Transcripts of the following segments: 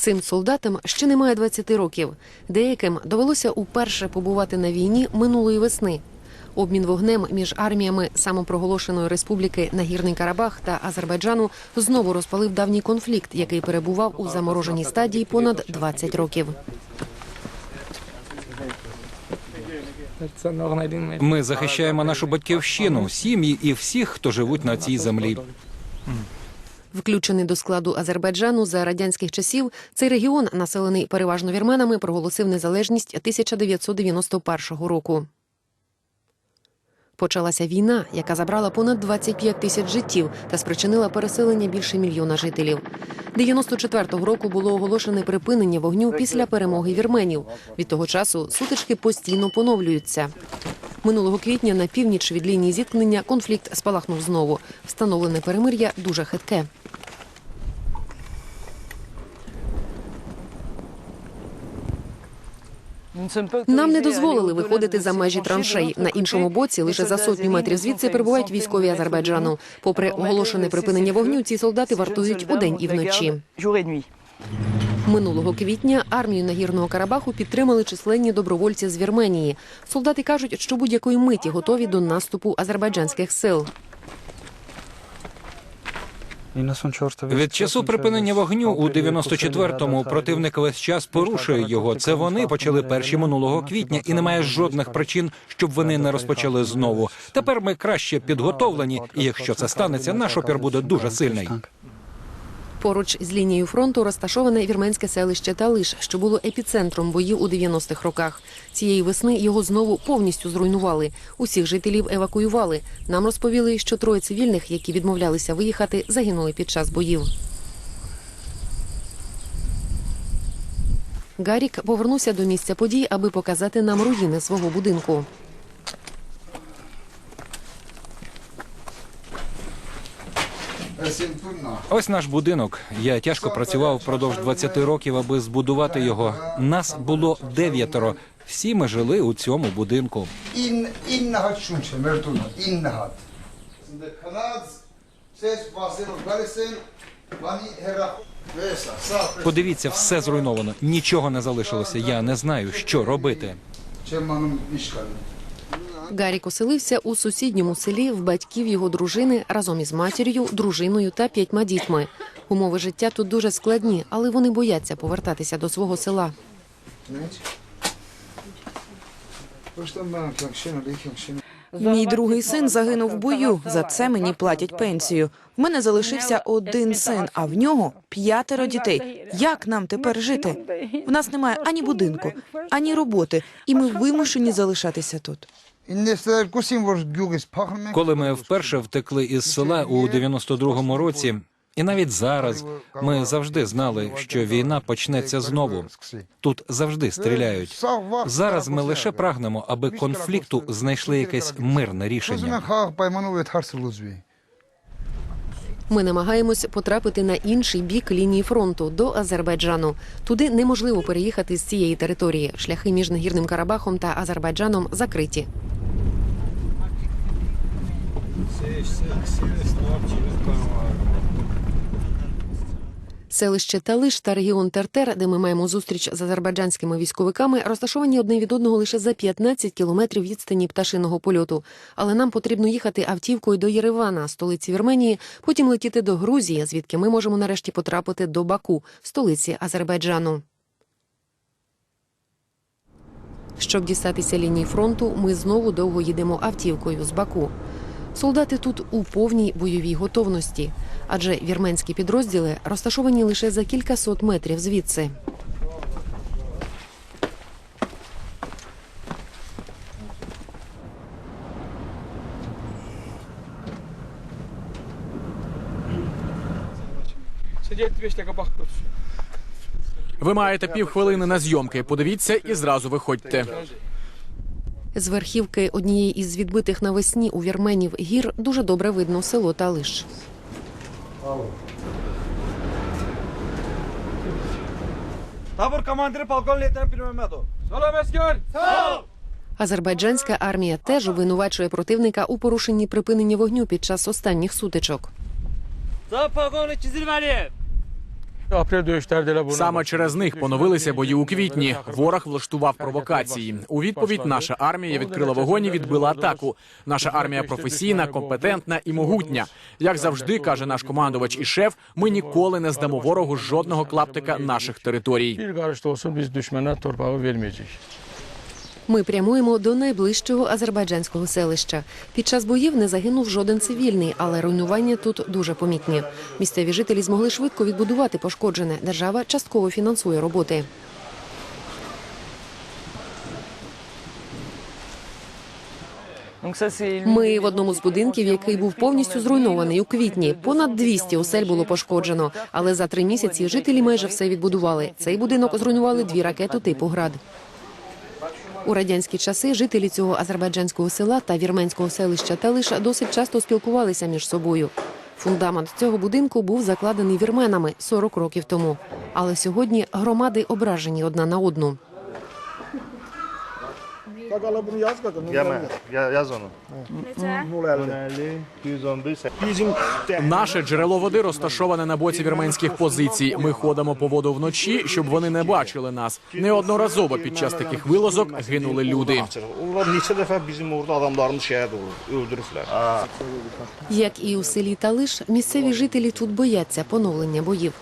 Цим солдатам ще немає 20 років. Деяким довелося уперше побувати на війні минулої весни. Обмін вогнем між арміями самопроголошеної республіки Нагірний Карабах та Азербайджану знову розпалив давній конфлікт, який перебував у замороженій стадії понад 20 років. Ми захищаємо нашу батьківщину, сім'ї і всіх, хто живуть на цій землі. Включений до складу Азербайджану за радянських часів, цей регіон, населений переважно вірменами, проголосив незалежність 1991 року. Почалася війна, яка забрала понад 25 тисяч життів та спричинила переселення більше мільйона жителів. 94-го року було оголошене припинення вогню після перемоги вірменів. Від того часу сутички постійно поновлюються. Минулого квітня на північ від лінії зіткнення конфлікт спалахнув знову. Встановлене перемир'я дуже хитке. Нам не дозволили виходити за межі траншей. На іншому боці, лише за сотню метрів звідси перебувають військові Азербайджану. Попри оголошене припинення вогню, ці солдати вартують удень і вночі. Минулого квітня армію нагірного Карабаху підтримали численні добровольці з Вірменії. Солдати кажуть, що будь-якої миті готові до наступу азербайджанських сил. Від часу припинення вогню у 94-му противник весь час порушує його. Це вони почали перші минулого квітня, і немає жодних причин, щоб вони не розпочали знову. Тепер ми краще підготовлені, і якщо це станеться, наш опір буде дуже сильний. Поруч з лінією фронту розташоване вірменське селище Талиш, що було епіцентром боїв у 90-х роках. Цієї весни його знову повністю зруйнували. Усіх жителів евакуювали. Нам розповіли, що троє цивільних, які відмовлялися виїхати, загинули під час боїв. Гарік повернувся до місця подій, аби показати нам руїни свого будинку. Ось наш будинок. Я тяжко працював впродовж 20 років, аби збудувати його. Нас було дев'ятеро. Всі ми жили у цьому будинку. Подивіться, все зруйновано. Нічого не залишилося. Я не знаю, що робити. Гарік оселився у сусідньому селі в батьків його дружини разом із матір'ю, дружиною та п'ятьма дітьми. Умови життя тут дуже складні, але вони бояться повертатися до свого села. Мій другий син загинув в бою. За це мені платять пенсію. В мене залишився один син, а в нього п'ятеро дітей. Як нам тепер жити? В нас немає ані будинку, ані роботи, і ми вимушені залишатися тут. Коли ми вперше втекли із села у 92-му році, і навіть зараз ми завжди знали, що війна почнеться знову. Тут завжди стріляють. Зараз ми лише прагнемо, аби конфлікту знайшли якесь мирне рішення. Ми намагаємось потрапити на інший бік лінії фронту до Азербайджану. Туди неможливо переїхати з цієї території. Шляхи між Нагірним Карабахом та Азербайджаном закриті. Селище Талиш та регіон Тертер, де ми маємо зустріч з азербайджанськими військовиками, розташовані одне від одного лише за 15 кілометрів відстані пташиного польоту. Але нам потрібно їхати автівкою до Єревана, столиці Вірменії, потім летіти до Грузії, звідки ми можемо нарешті потрапити до Баку, столиці Азербайджану. Щоб дістатися лінії фронту, ми знову довго їдемо автівкою з Баку. Солдати тут у повній бойовій готовності, адже вірменські підрозділи розташовані лише за кількасот метрів звідси. Ви маєте півхвилини на зйомки. Подивіться і зразу виходьте. З верхівки однієї із відбитих навесні у вірменів гір дуже добре видно село Талиш. Табор командирі полковник лейтенант. Салам ескер! Азербайджанська армія теж обвинувачує противника у порушенні припинення вогню під час останніх сутичок. Табор полковник Чизілмәлі. Саме через них поновилися бої у квітні. Ворог влаштував провокації. У відповідь наша армія відкрила вогонь і відбила атаку. Наша армія професійна, компетентна і могутня. Як завжди каже наш командувач і шеф, ми ніколи не здамо ворогу жодного клаптика наших територій. Ми прямуємо до найближчого азербайджанського селища. Під час боїв не загинув жоден цивільний, але руйнування тут дуже помітні. Місцеві жителі змогли швидко відбудувати пошкоджене. Держава частково фінансує роботи. Ми в одному з будинків, який був повністю зруйнований у квітні. Понад 200 осель було пошкоджено. Але за три місяці жителі майже все відбудували. Цей будинок зруйнували дві ракети типу град. У радянські часи жителі цього азербайджанського села та вірменського селища Талиша досить часто спілкувалися між собою. Фундамент цього будинку був закладений вірменами 40 років тому. Але сьогодні громади ображені одна на одну. Yeme, ya- yaz onu. 050, 211, Наше джерело води розташоване на боці вірменських позицій. Ми ходимо по воду вночі, щоб вони не бачили нас. Неодноразово під час таких вилазок гинули люди. Bizim orada adamlarımız öldürüblər. Як і у селі Талиш, місцеві жителі тут бояться поновлення боїв.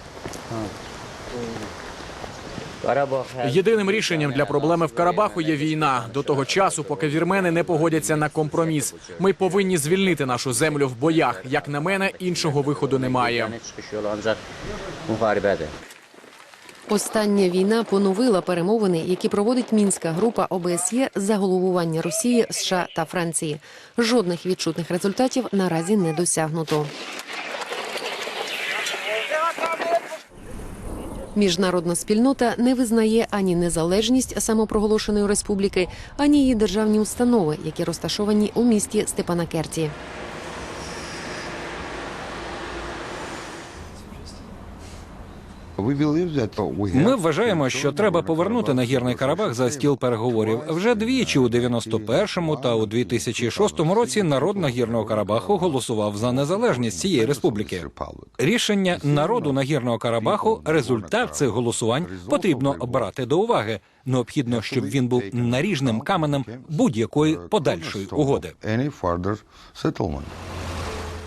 Єдиним рішенням для проблеми в Карабаху є війна. До того часу, поки вірмени не погодяться на компроміс. Ми повинні звільнити нашу землю в боях. Як на мене, іншого виходу немає. Остання війна поновила перемовини, які проводить мінська група ОБСЄ за головування Росії, США та Франції. Жодних відчутних результатів наразі не досягнуто. Міжнародна спільнота не визнає ані незалежність самопроголошеної республіки, ані її державні установи, які розташовані у місті Степанакерті. Ми вважаємо, що треба повернути нагірний Карабах за стіл переговорів. Вже двічі у 91-му та у 2006 році народ нагірного Карабаху голосував за незалежність цієї республіки. Рішення народу нагірного Карабаху, результат цих голосувань потрібно брати до уваги. Необхідно, щоб він був наріжним каменем будь-якої подальшої угоди.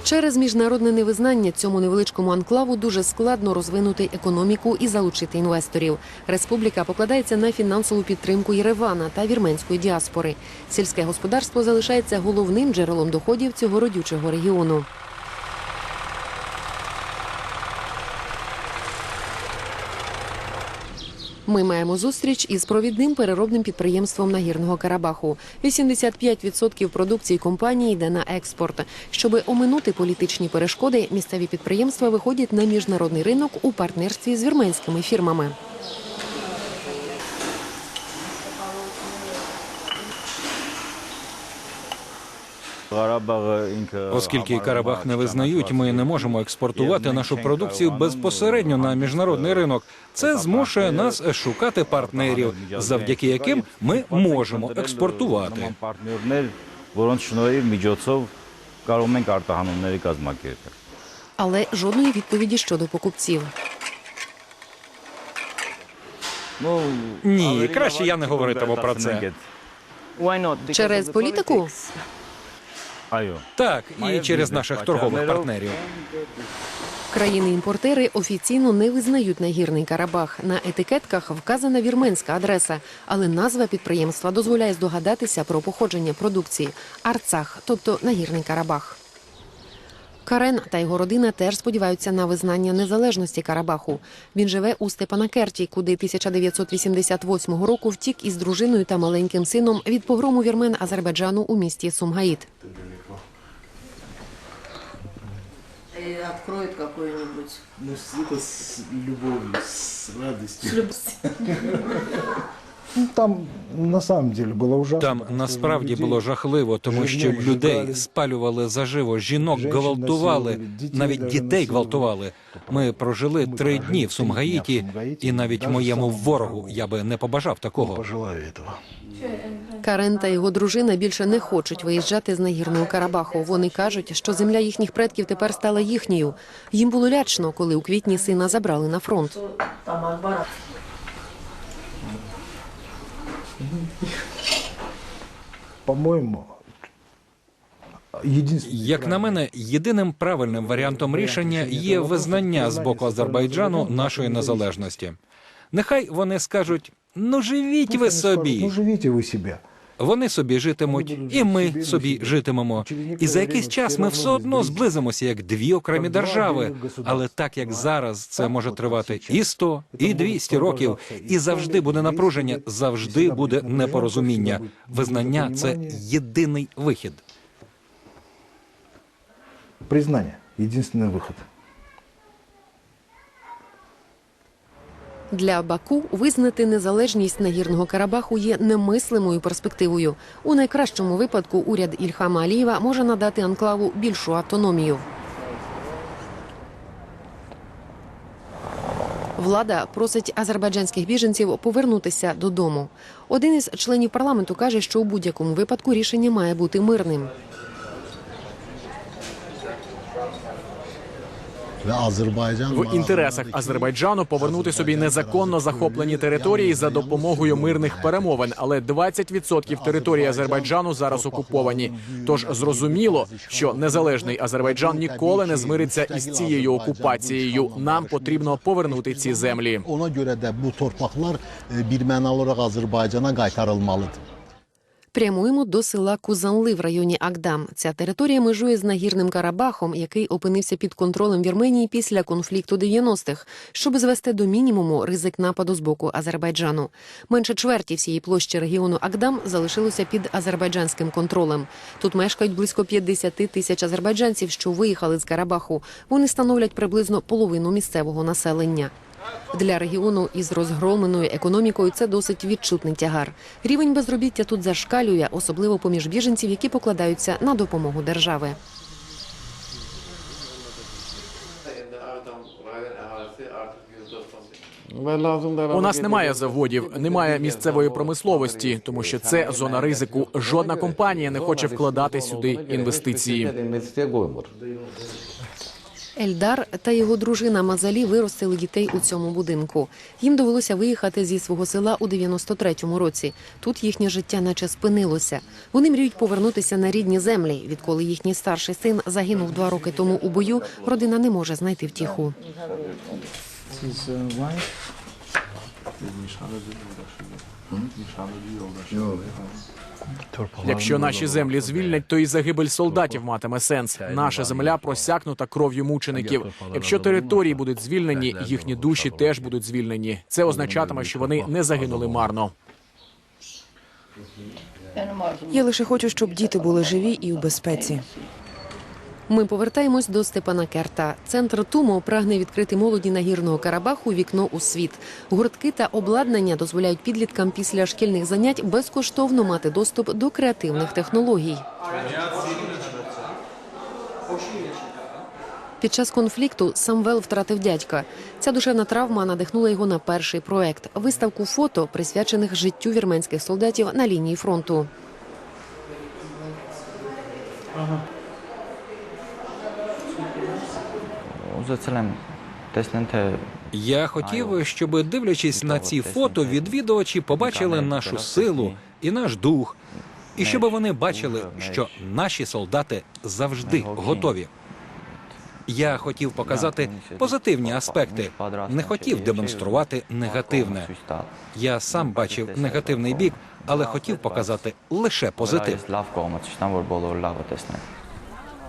Через міжнародне невизнання цьому невеличкому анклаву дуже складно розвинути економіку і залучити інвесторів. Республіка покладається на фінансову підтримку Єревана та вірменської діаспори. Сільське господарство залишається головним джерелом доходів цього родючого регіону. Ми маємо зустріч із провідним переробним підприємством нагірного Карабаху. 85% продукції компанії йде на експорт. Щоби оминути політичні перешкоди, місцеві підприємства виходять на міжнародний ринок у партнерстві з вірменськими фірмами. Оскільки Карабах не визнають, ми не можемо експортувати нашу продукцію безпосередньо на міжнародний ринок. Це змушує нас шукати партнерів, завдяки яким ми можемо експортувати. Але жодної відповіді щодо покупців. Ні, краще я не говоритиму про це. Через політику так, і через наших торгових партнерів. країни-імпортери офіційно не визнають нагірний Карабах. На етикетках вказана вірменська адреса, але назва підприємства дозволяє здогадатися про походження продукції Арцах, тобто нагірний Карабах. Карен та його родина теж сподіваються на визнання незалежності Карабаху. Він живе у Степанакерті, куди 1988 року втік із дружиною та маленьким сином від погрому вірмен Азербайджану у місті Сумгаїт. Откроет какой-нибудь. Ну, это с любовью, с радостью. Ну, Там на самом деле было ужасно. Там насправді було жахливо, тому що людей спалювали заживо, жінок гвалтували, навіть дітей гвалтували. Ми прожили три дні в три дня в Сумгаїті, і навіть моєму ворогу я би не побажав Не такого. пожелаю этого. Карен та його дружина більше не хочуть виїжджати з нагірного Карабаху. Вони кажуть, що земля їхніх предків тепер стала їхньою. Їм було лячно, коли у квітні сина забрали на фронт. По-моему, единственный... Як на мене, єдиним правильним варіантом рішення є визнання з боку Азербайджану нашої незалежності. Нехай вони скажуть: ну живіть ви Ну, собі. живите вы себя. Вони собі житимуть, і ми собі житимемо. І за якийсь час ми все одно зблизимося як дві окремі держави. Але так як зараз це може тривати і 100, і 200 років, і завжди буде напруження, завжди буде непорозуміння. Визнання це єдиний вихід. Признание. Единственный выход. Для Баку визнати незалежність нагірного Карабаху є немислимою перспективою. У найкращому випадку уряд Ільхама Алієва може надати анклаву більшу автономію. Влада просить азербайджанських біженців повернутися додому. Один із членів парламенту каже, що у будь-якому випадку рішення має бути мирним. В інтересах Азербайджану повернути собі незаконно захоплені території за допомогою мирних перемовин. Але 20% території Азербайджану зараз окуповані. Тож зрозуміло, що незалежний Азербайджан ніколи не змириться із цією окупацією. Нам потрібно повернути ці землі. Ona görə də bu torpaqlar e. Прямуємо до села Кузанли в районі Агдам. Ця територія межує з нагірним Карабахом, який опинився під контролем Вірменії після конфлікту 90-х, щоб звести до мінімуму ризик нападу з боку Азербайджану. Менше чверті всієї площі регіону Агдам залишилося під азербайджанським контролем. Тут мешкають близько 50 тисяч азербайджанців, що виїхали з Карабаху. Вони становлять приблизно половину місцевого населення. Для регіону із розгромленою економікою це досить відчутний тягар. Рівень безробіття тут зашкалює, особливо поміж біженців, які покладаються на допомогу держави. У нас немає заводів, немає місцевої промисловості, тому що це зона ризику. Жодна компанія не хоче вкладати сюди інвестиції. Ельдар та його дружина Мазалі виростили дітей у цьому будинку. Їм довелося виїхати зі свого села у 93-му році. Тут їхнє життя наче спинилося. Вони мріють повернутися на рідні землі. Відколи їхній старший син загинув два роки тому у бою, родина не може знайти втіху. Якщо наші землі звільнять, то і загибель солдатів матиме сенс. Наша земля просякнута кров'ю мучеників. Якщо території будуть звільнені, їхні душі теж будуть звільнені. Це означатиме, що вони не загинули марно. Я лише хочу, щоб діти були живі і у безпеці. Ми повертаємось до Степана Керта. Центр Тумо прагне відкрити молоді нагірного Карабаху вікно у світ. Гуртки та обладнання дозволяють підліткам після шкільних занять безкоштовно мати доступ до креативних технологій. Під час конфлікту Самвел втратив дядька. Ця душевна травма надихнула його на перший проект виставку фото, присвячених життю вірменських солдатів на лінії фронту. Я хотів, щоб дивлячись на ці фото, відвідувачі побачили нашу силу і наш дух, і щоб вони бачили, що наші солдати завжди готові. Я хотів показати позитивні аспекти, не хотів демонструвати негативне. Я сам бачив негативний бік, але хотів показати лише позитив.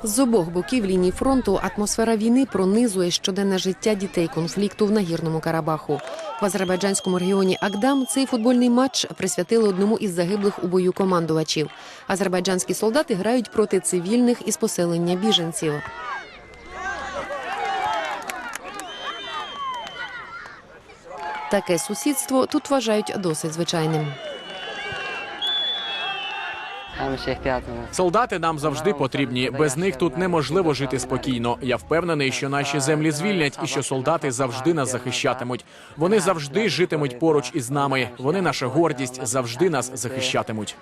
З обох боків лінії фронту атмосфера війни пронизує щоденне життя дітей конфлікту в нагірному Карабаху. В азербайджанському регіоні Агдам цей футбольний матч присвятили одному із загиблих у бою командувачів. Азербайджанські солдати грають проти цивільних із поселення біженців. Таке сусідство тут вважають досить звичайним. Солдати нам завжди потрібні. Без них тут неможливо жити спокійно. Я впевнений, що наші землі звільнять і що солдати завжди нас захищатимуть. Вони завжди житимуть поруч із нами. Вони наша гордість, завжди нас захищатимуть.